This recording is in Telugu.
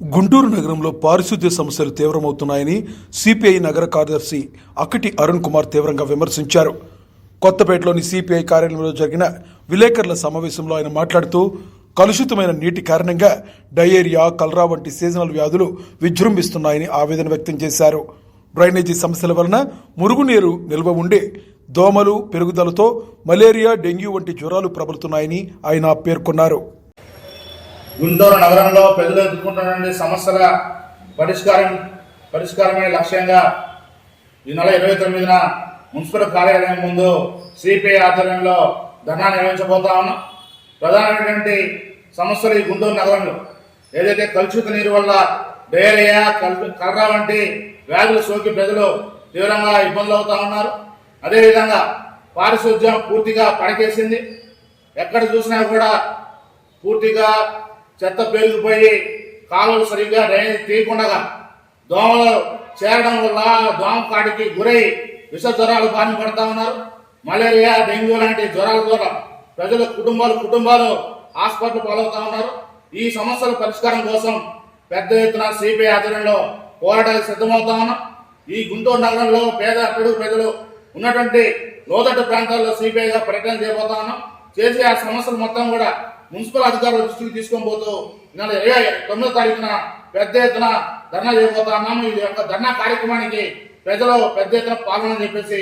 గుంటూరు నగరంలో పారిశుద్ధ్య సమస్యలు తీవ్రమవుతున్నాయని సిపిఐ నగర కార్యదర్శి అక్కటి అరుణ్ కుమార్ తీవ్రంగా విమర్శించారు. కొత్తపేటలోని సిపిఐ కార్యాలయంలో జరిగిన విలేకరుల సమావేశంలో ఆయన మాట్లాడుతూ కలుషితమైన నీటి కారణంగా డయేరియా కలరా వంటి సీజనల్ వ్యాధులు విజృంభిస్తున్నాయని ఆవేదన వ్యక్తం చేశారు. డ్రైనేజీ సమస్యల వలన మురుగునీరు నిల్వ ఉండి దోమలు పెరుగుదలతో మలేరియా డెంగ్యూ వంటి జ్వరాలు ప్రబలుతున్నాయని ఆయన పేర్కొన్నారు. గుంటూరు నగరంలో ప్రజలు ఎదుర్కొంటున్న సమస్యల పరిష్కారం పరిష్కారమే లక్ష్యంగా ఈ నెల ఇరవై తొమ్మిదిన మున్సిపల్ కార్యాలయం ముందు సిపిఐ ఆధ్వర్యంలో ధర్నా నిర్వహించబోతా ఉన్నాం. ప్రధానమైనటువంటి సమస్యలు ఈ గుంటూరు నగరంలో. ఏదైతే కలుషిత నీరు వల్ల డయేరియా కల్- కలరా వంటి వ్యాధులు సోకి ప్రజలు తీవ్రంగా ఇబ్బందులు అవుతా ఉన్నారు. అదేవిధంగా పారిశుద్ధ్యం పూర్తిగా పడకేసింది ఎక్కడ చూసినా కూడా పూర్తిగా చెత్త పేరుకుపోయి కాలువలు సరిగ్గా డ్రైనేజ్ తీయకుండా దోమలు చేరడం వల్ల దోమ కాటికి గురై విష జ్వరాలు బారిన పడతా ఉన్నారు. మలేరియా డెంగ్యూ లాంటి జ్వరాల ద్వారా ప్రజల కుటుంబాలు కుటుంబాలు హాస్పిటల్ పాలవుతా ఉన్నారు. ఈ సమస్యల పరిష్కారం కోసం పెద్ద ఎత్తున సిపిఐ ఆధ్వర్యంలో పోరాటాలకు సిద్ధమవుతా ఉన్నాం. ఈ గుంటూరు నగరంలో పేద పెడుగు ప్రజలు ఉన్నటువంటి లోతట్టు ప్రాంతాల్లో సిపిఐగా ప్రకటన చేయబోతా ఉన్నాం. చేసి ఆ సమస్యలు మొత్తం కూడా మున్సిపల్ అధికారుల దృష్టికి తీసుకొని పోతూ నెల ఇరవై తొమ్మిదో తారీఖున పెద్ద ఎత్తున ధర్నా చేయబోతా ఉన్నాము ఈ యొక్క ధర్నా కార్యక్రమానికి ప్రజలు పెద్ద ఎత్తున పాల్గొనని చెప్పేసి